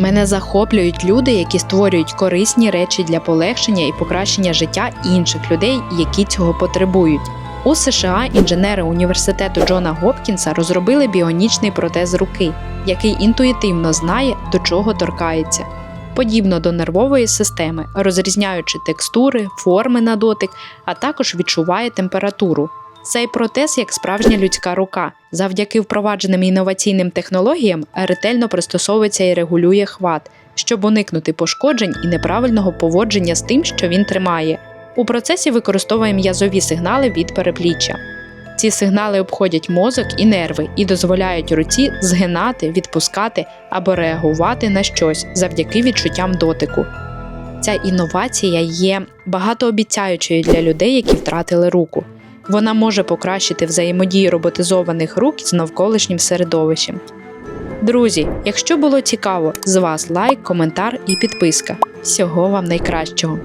Мене захоплюють люди, які створюють корисні речі для полегшення і покращення життя інших людей, які цього потребують. У США інженери університету Джона Гопкінса розробили біонічний протез руки, який інтуїтивно знає, до чого торкається. Подібно до нервової системи, розрізняючи текстури, форми на дотик, а також відчуває температуру. Цей протез як справжня людська рука, завдяки впровадженим інноваційним технологіям ретельно пристосовується і регулює хват, щоб уникнути пошкоджень і неправильного поводження з тим, що він тримає. У процесі використовує м'язові сигнали від перепліччя. Ці сигнали обходять мозок і нерви і дозволяють руці згинати, відпускати або реагувати на щось завдяки відчуттям дотику. Ця інновація є багатообіцяючою для людей, які втратили руку. Вона може покращити взаємодію роботизованих рук з навколишнім середовищем. Друзі, якщо було цікаво, з вас лайк, коментар і підписка. Всього вам найкращого!